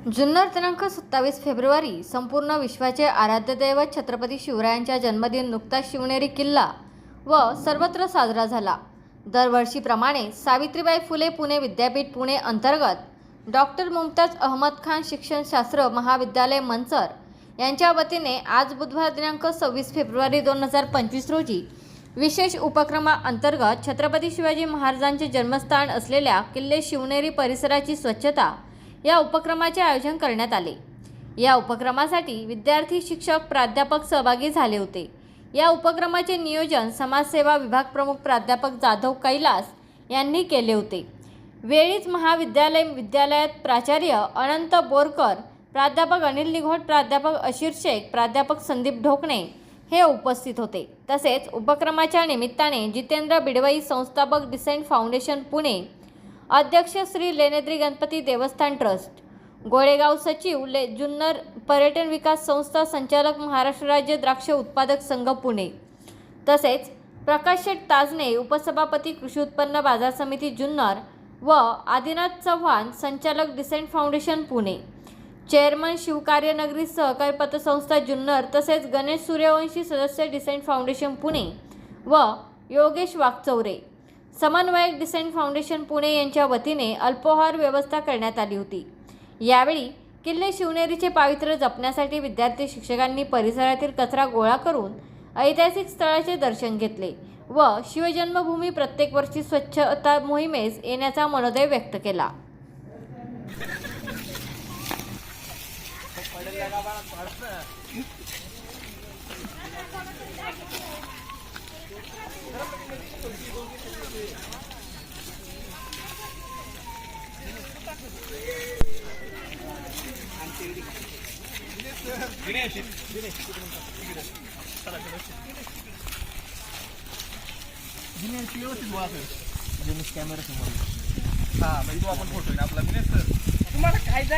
जुन्नर दिनांक सत्तावीस फेब्रुवारी संपूर्ण विश्वाचे आराध्य दैवत छत्रपती शिवरायांच्या जन्मदिन नुकताच शिवनेरी किल्ला व सर्वत्र साजरा झाला. दरवर्षीप्रमाणे सावित्रीबाई फुले पुणे विद्यापीठ पुणे अंतर्गत डॉक्टर मुमताज अहमद खान शिक्षणशास्त्र महाविद्यालय मंचर यांच्या वतीने आज बुधवार दिनांक सव्वीस फेब्रुवारी दोन हजार पंचवीस रोजी विशेष उपक्रमाअंतर्गत छत्रपती शिवाजी महाराजांचे जन्मस्थान असलेल्या किल्ले शिवनेरी परिसराची स्वच्छता या उपक्रमाचे आयोजन करण्यात आले. या उपक्रमासाठी विद्यार्थी शिक्षक प्राध्यापक सहभागी झाले होते. या उपक्रमाचे नियोजन समाजसेवा विभाग प्रमुख प्राध्यापक जाधव कैलास यांनी केले होते. वेळीच महाविद्यालय विद्यालयात प्राचार्य अनंत बोरकर प्राध्यापक अनिल निघोट प्राध्यापक अशीर शेख प्राध्यापक संदीप ढोकणे हे उपस्थित होते. तसेच उपक्रमाच्या निमित्ताने जितेंद्र बिडवई संस्थापक डिसेंट फाउंडेशन पुणे अध्यक्ष श्री लेनेद्री गणपती देवस्थान ट्रस्ट. गोळेगाव सचिव ले जुन्नर पर्यटन विकास संस्था संचालक महाराष्ट्र राज्य द्राक्ष उत्पादक संघ पुणे. तसेच प्रकाश शेठ ताजने उपसभापती कृषी उत्पन्न बाजार समिती जुन्नर व आदिनाथ चव्हाण संचालक decent foundation Pune. Chairman Shivkaryanagari सहकारी पतसंस्था जुन्नर तसेच गणेश सूर्यवंशी सदस्य डिसेंट फाउंडेशन पुणे व योगेश वागचौरे समन्वयक डिसेंट फाउंडेशन पुणे यांच्या वतीने अल्पोहार व्यवस्था करण्यात आली होती. यावेळी किल्ले शिवनेरीचे पावित्र्य जपण्यासाठी विद्यार्थी शिक्षकांनी परिसरातील कचरा गोळा करून ऐतिहासिक स्थळाचे दर्शन घेतले व शिवजन्मभूमी प्रत्येक वर्षी स्वच्छता मोहिमेस येण्याचा मनोदय व्यक्त केला. दिनेश व्यवस्थित वा दिनेश कॅमेरा समोर हा म्हणजे तो आपण फोटो आपला दिनेश सर तुम्हाला काय झालं